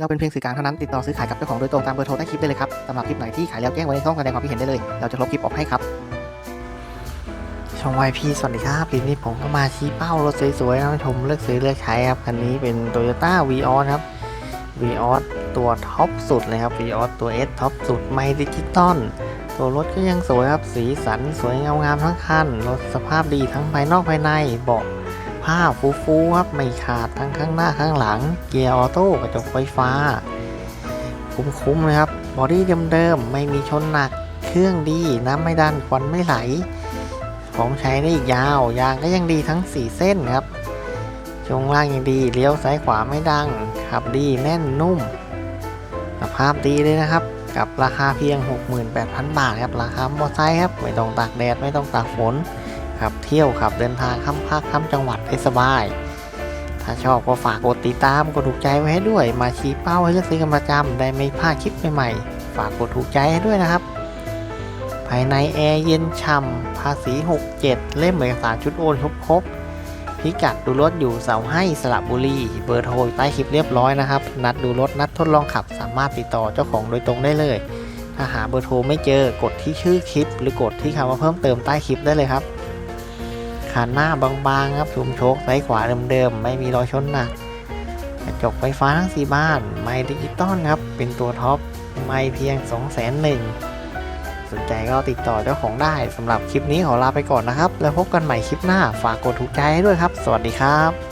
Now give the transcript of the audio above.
เราเป็นเพียงสื่อกลางเท่านั้นติดต่อซื้อขายกับเจ้าของโดยตรงตามเบอร์โทรใต้คลิปได้เลยครับสำหรับคลิปไหนที่ขายแล้วแจ้งไว้ในช่องแสดงความคิดเห็นได้เลย เราจะลบคลิปออกให้ครับ ช่องวายพีสวัสดีครับคลิปนี้ผมก็มาชี้เป้ารถสวยๆนะชมเลือกซื้อเลือกใช้ครับคันนี้เป็น Toyota v ีออครับ v ีออตัวท็อปสุดเลยครับ v ีออตัว S ท็อปสุดไม่ดิจิตอลตัวรถก็ยังสวยครับสีสันสวยงางามทั้งคันรถสภาพดีทั้งภายนอกภายในเบาะ ผ้าฟูๆครับไม่ขาดทั้งข้างหน้าข้างหลัง เกียร์ออโต้กระจกไฟฟ้า คุ้มๆนะครับบอดี้เดิมๆไม่มีชนหนักเครื่องดีน้ำไม่ดันควันไม่ไหล ของใช้ได้อีกยาวยางก็ยังดีทั้ง 4 เส้นครับช่วงล่างยังดีเลี้ยวซ้ายขวาไม่ดังขับดีแน่นนุ่มสภาพดีเลยนะครับ กับราคาเพียง 68,000 บาทครับราคามอไซค์ครับไม่ต้องตากแดดไม่ต้องตากฝน ขับเที่ยวขับเดินทางข้ามภาคข้ามจังหวัดได้สบาย ถ้าชอบก็ฝากกดติดตามกดถูกใจไว้ให้ด้วย มาชี้เป้าให้เลือกซื้อกันประจำได้ไม่พลาดคลิปใหม่ๆ ฝากกดถูกใจให้ด้วยนะครับ ภายในแอร์เย็นฉ่ำภาษี 67 เล่มเอกสารชุดโอนครบครบพิกัดดูรถอยู่เสาให้สระบุรี เบอร์โทรใต้คลิปเรียบร้อยนะครับ นัดดูรถนัดทดลองขับสามารถติดต่อเจ้าของโดยตรงได้เลย ถ้าหาเบอร์โทรไม่เจอกดที่ชื่อคลิป หรือกดที่คำว่าเพิ่มเติมใต้คลิปได้เลยครับ ขันหน้าบางๆครับสูมโชคซ้ายขวาเดิมๆ ไม่มีรอยชนหนักกระจกไฟฟ้าทั้ง 4 บ้าน ไมค์ดิจิตอลครับ เป็นตัวท็อป ไมค์เพียง 2 0 0 0 0 0 สนใจก็ติดต่อเจ้าของได้สำหรับคลิปนี้ขอลาไปก่อนนะครับ แล้วพบกันใหม่คลิปหน้า ฝากกดถูกใจให้ด้วยครับ สวัสดีครับ